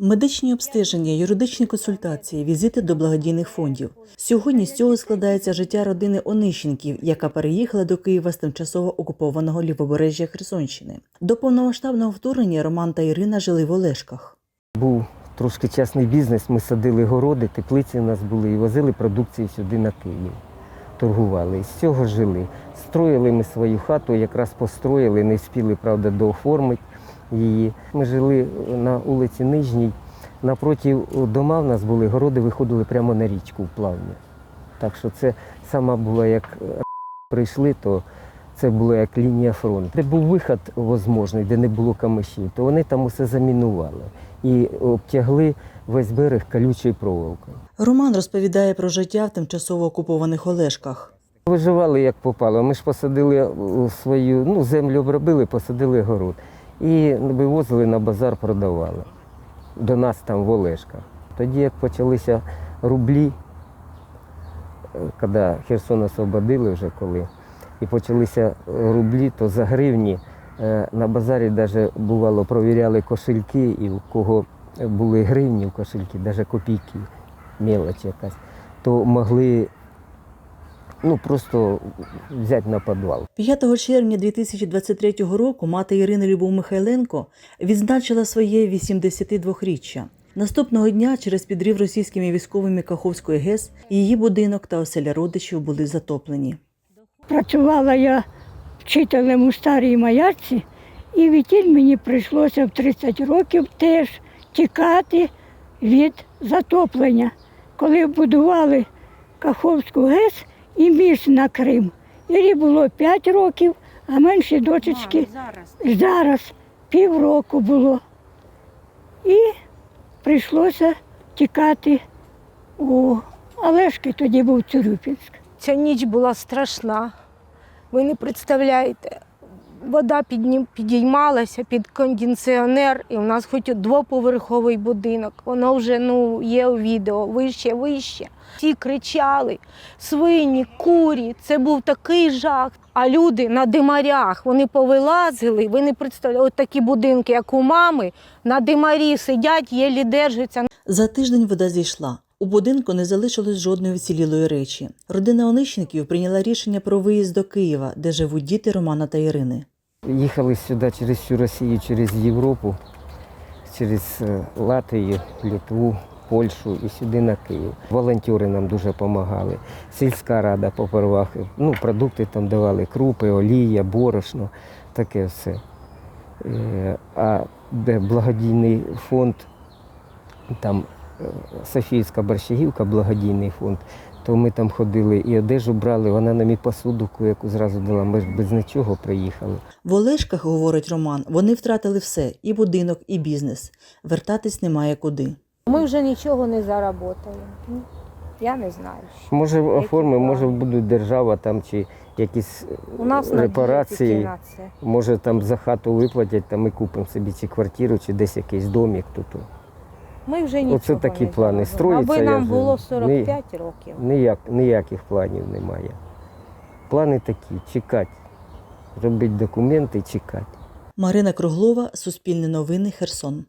Медичні обстеження, юридичні консультації, візити до благодійних фондів. Сьогодні з цього складається життя родини Онищенків, яка переїхала до Києва з тимчасово окупованого лівобережжя Херсонщини. До повномасштабного вторгнення Роман та Ірина жили в Олешках. Був трошки частний бізнес, ми садили городи, теплиці у нас були і возили продукцію сюди на Київ. Торгували. З цього жили. Строїли ми свою хату, якраз построїли, не встигли, правда, дооформити її. Ми жили на вулиці Нижній. Напроти дома в нас були городи, виходили прямо на річку в плавні. Так що це сама була, як е, прийшли, то це було як лінія фронту. Де був виход можливий, де не було камишів, то вони там усе замінували і обтягли весь берег колючою проволокою. Роман розповідає про життя в тимчасово окупованих Олешках. Виживали як попало. Ми ж посадили е, свою ну, землю обробили, посадили город. І вивозили на базар, продавали. До нас там в Олешках. Тоді, як почалися рублі, е, коли Херсон освободили вже коли, і почалися рублі, то за гривні е, на базарі навіть бувало провіряли кошельки, і у кого були гривні в кошельки, навіть копійки, мелоч якась, то могли ну, просто взяти на підвал. 5 червня 2023 року мати Ірини Любов Михайленко відзначила своє 82-річчя. Наступного дня через підрив російськими військовими Каховської ГЕС її будинок та оселя родичів були затоплені. Працювала я вчителем у старій маярці, і відтіль мені прийшлося в 30 років теж тікати від затоплення. Коли будували Каховську ГЕС і між на Крим. Ірі було 5 років, а менші дочечки зараз. зараз півроку було. І прийшлося тікати у Олешки, тоді був Цюрюпінськ. Ця ніч була страшна. Ви не представляєте. Вода підіймалася під кондиціонер, і у нас хоч двоповерховий будинок. Воно вже ну, є у відео вище, вище. Всі кричали: свині, курі. Це був такий жах. А люди на димарях вони повилазили. Ви не представляєте, такі будинки, як у мами, на димарі сидять, єлі держаться. За тиждень вода зійшла. У будинку не залишилось жодної вцілілої речі. Родина Онищенків прийняла рішення про виїзд до Києва, де живуть діти Романа та Ірини. Їхали сюди через всю Росію, через Європу, через е, Латвію, Литву, Польщу і сюди на Київ. Волонтери нам дуже допомагали. Сільська рада попервах. Ну, продукти там давали, крупи, олія, борошно, таке все. Е, А де благодійний фонд, там Софійська Борщагівка, благодійний фонд, то ми там ходили і одежу брали, вона нам і посуду яку зразу дала. Ми ж без нічого приїхали. В Олешках, говорить Роман, вони втратили все і будинок, і бізнес. Вертатись немає куди. Ми вже нічого не заработали. Я не знаю. що. Може оформимо, може буде держава там чи якісь е, У нас репарації. на це. Може там за хату виплатять, там ми купимо собі чи квартиру, чи десь якийсь домик тут. Ми вже нічого Оце такі не плани. Строїться, Аби нам було не- 45 років. Ніяк, ніяких планів немає. Плани такі, чекати. Робити документи, чекати. Марина Круглова, Суспільне новини, Херсон.